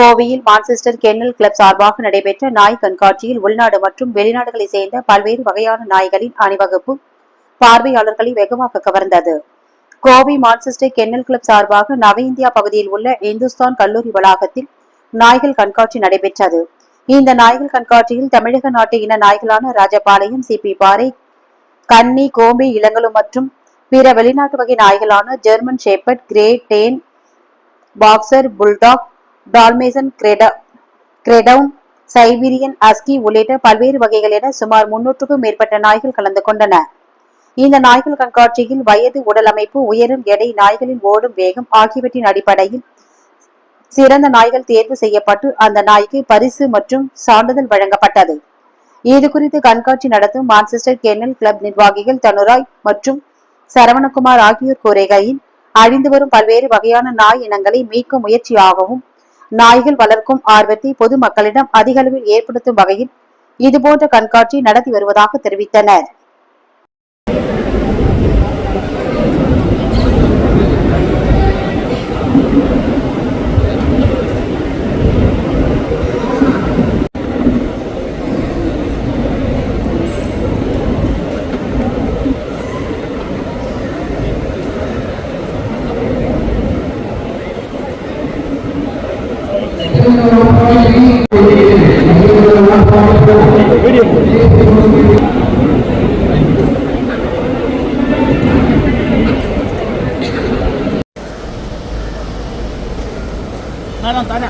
கோவையில் Manchester kennel club சார்பாக நடைபெற்ற நாய் கண்காட்சியில் உள்நாடு மற்றும் வெளிநாடுகளைச் சேர்ந்த பல்வேறு வகையான நாய்களின் அணிவகுப்பு பார்வையாளர்களை வெகுவாக கவர்ந்தது. கோவை மான்செஸ்டர் கென்னல் கிளப் சார்பாக நவ இந்தியா பகுதியில் உள்ள இந்துஸ்தான் கல்லூரி வளாகத்தில் நாய்கள் கண்காட்சி நடைபெற்றது. இந்த நாய்கள் கண்காட்சியில் தமிழக நாட்டு இன நாய்களான ராஜபாளையம் சிபி பாறை கன்னி கோம்பி இளங்கலு மற்றும் பிற வெளிநாட்டு வகை நாய்களான German shepherd Great Dane boxer bulldog Dalmatian கிரெடா கிரெடவுன் சைபீரியன் அஸ்கி உள்ளிட்ட பல்வேறு வகைகள் என சுமார் முன்னூற்றுக்கும் மேற்பட்ட நாய்கள் கலந்து கொண்டன. இந்த நாய்கள் கண்காட்சியில் வயது உடல் அமைப்பு உயரும் எடை நாய்களின் ஓடும் வேகம் ஆகியவற்றின் அடிப்படையில் சிறந்த நாய்கள் தேர்வு செய்யப்பட்டு அந்த நாய்க்கு பரிசு மற்றும் சான்றிதழ் வழங்கப்பட்டது. இது குறித்து கண்காட்சி நடத்தும் மான்செஸ்டர் கென்னல் கிளப் நிர்வாகிகள் தனுராய் மற்றும் சரவணகுமார் ஆகியோர் கூறுகையில் அழிந்து வரும் பல்வேறு வகையான நாய் இனங்களை மீட்கும் முயற்சியாகவும் நாய்கள் வளர்க்கும் ஆர்வத்தை பொதுமக்களிடம் அதிக அளவில் ஏற்படுத்தும் வகையில் இதுபோன்ற கண்காட்சி நடத்தி வருவதாக தெரிவித்தனர். 来，让咱俩。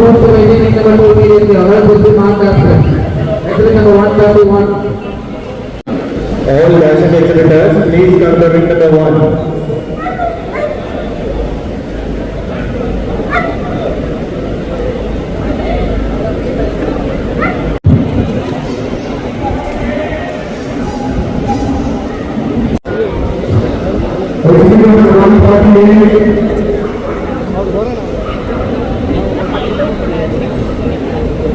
Approved the maintaining committee immediately. Orders will be marked as such. Exhibit number 131. All ration exhibitors, please come to ring number 1.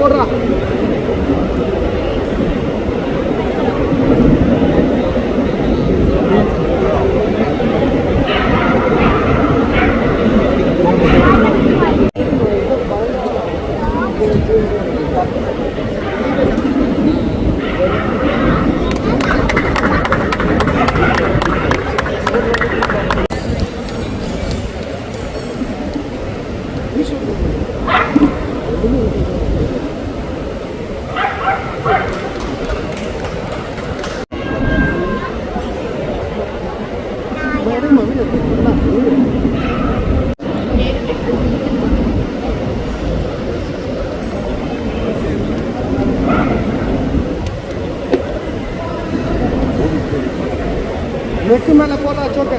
போடுறா. வெற்றி மேல போதா சோட்டு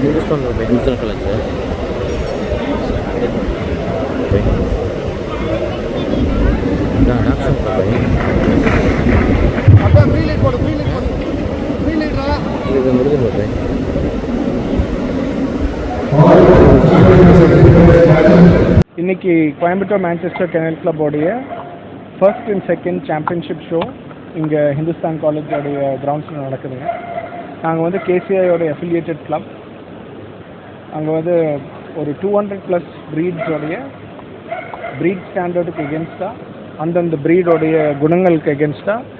हिंदुस्तान में हिंदुस्तान का लगता है ना डाक्टर का भाई அப்படியே ஃப்ரீ லைட் போடு ஃப்ரீ லைட் போடு ஃப்ரீ லைட்ரா இது முடிஞ்சு போகுது இன்னைக்கு Coimbatore Manchester kennel கிளப்போடைய first and second championship show இங்கே ஹிந்துஸ்தான் காலேஜோடைய கிரவுண்ட்ஸில் நடக்குதுங்க நாங்கள் வந்து கேசிஐயோட அஃபிலியேட்டட் கிளப் அங்கே வந்து ஒரு டூ ஹண்ட்ரட் ப்ளஸ் ப்ரீட்ஸோடைய ப்ரீட் ஸ்டாண்டர்டுக்கு எகென்ஸ்டாக அந்தந்த ப்ரீடோடைய குணங்களுக்கு எகென்ஸ்டாக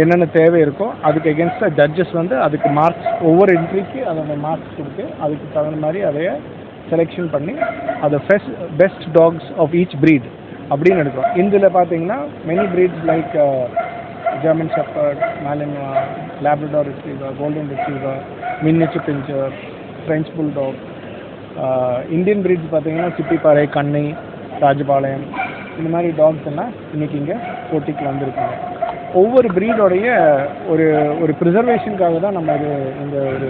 என்னென்ன தேவை இருக்கோ அதுக்கு எகென்ஸ்டாக ஜட்ஜஸ் வந்து அதுக்கு மார்க்ஸ் ஒவ்வொரு என்ட்ரிக்கு அதோட மார்க்ஸ் கொடுத்து அதுக்கு தகுந்த மாதிரி அதைய செலெக்ஷன் பண்ணி அதை first best dogs of each breed அப்படின்னு எடுக்கிறோம். இந்தியில் பார்த்தீங்கன்னா many breeds like German shepherd Malinois Labrador retriever golden retriever miniature pinscher French bulldog Indian breeds பார்த்தீங்கன்னா சிப்பிப்பாறை கண்ணை ராஜபாளையம் இந்த மாதிரி டாக்ஸ் எல்லாம் இன்னைக்கு இங்கே போட்டிக்கு வந்திருக்காங்க. ஒவ்வொரு ப்ரீடோடைய ஒரு ஒரு ப்ரிசர்வேஷனுக்காக தான் நம்ம இது இந்த ஒரு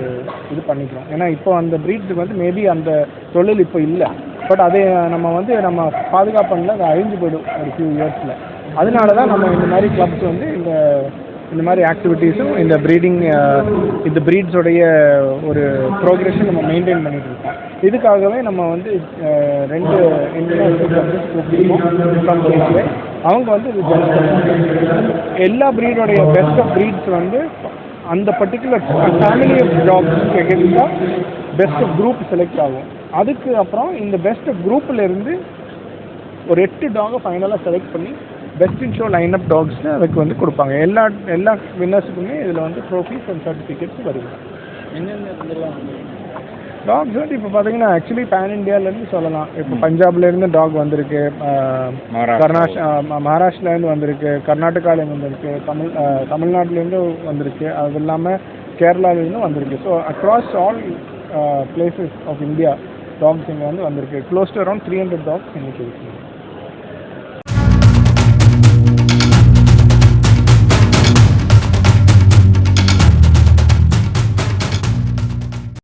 இது பண்ணிக்கிறோம். ஏன்னா இப்போ அந்த ப்ரீட்ஸுக்கு வந்து மேபி அந்த தொழில் இப்போ இல்லை. பட் அதை நம்ம வந்து நம்ம பாதுகாப்பு அது அழிஞ்சு போயிடும் ஒரு ஃபியூ இயர்ஸில் அதனால தான் நம்ம இந்த மாதிரி கிளப்ஸ் வந்து இந்த இந்த மாதிரி ஆக்டிவிட்டீஸும் இந்த ப்ரீடிங் இந்த ப்ரீட்ஸோடைய ஒரு ப்ரோக்ரெஷன் நம்ம மெயின்டைன் பண்ணிட்டு இருக்கோம். இதுக்காகவே நம்ம வந்து ரெண்டு இந்தியன் அவங்க வந்து இது எல்லா ப்ரீடோடைய பெஸ்ட் ஆஃப் ப்ரீட்ஸ் வந்து அந்த பர்டிகுலர் ஃபேமிலி ஆஃப் டாக்ஸ்க்கு எகென்ஸ்டாக பெஸ்ட் குரூப் செலக்ட் ஆகும். அதுக்கு அப்புறம் இந்த பெஸ்ட் குரூப்பில் இருந்து ஒரு எட்டு டாகை ஃபைனலாக செலக்ட் பண்ணி best in show line up டாக்ஸ்னு அதுக்கு வந்து கொடுப்பாங்க. எல்லா எல்லா வின்னர்ஸுக்குமே இதில் வந்து ட்ரோஃபீஸ் அண்ட் சர்டிஃபிகேட்ஸ் வருது. டாக்ஸ் வந்து இப்போ பார்த்தீங்கன்னா ஆக்சுவலி பேன் இந்தியாவிலேருந்து சொல்லலாம். இப்போ பஞ்சாப்லேருந்து டாக் வந்திருக்கு. கர்நாஷ் மகாராஷ்டிராலேருந்து வந்திருக்கு. கர்நாடகாலேருந்து வந்திருக்கு. தமிழ் தமிழ்நாட்டிலேருந்து வந்திருக்கு. அது இல்லாமல் கேரளாலேருந்து வந்திருக்கு. So across all places of India dogs இங்கே வந்து வந்திருக்கு. Close to around three hundred dogs இன்னைக்கு இருக்கு.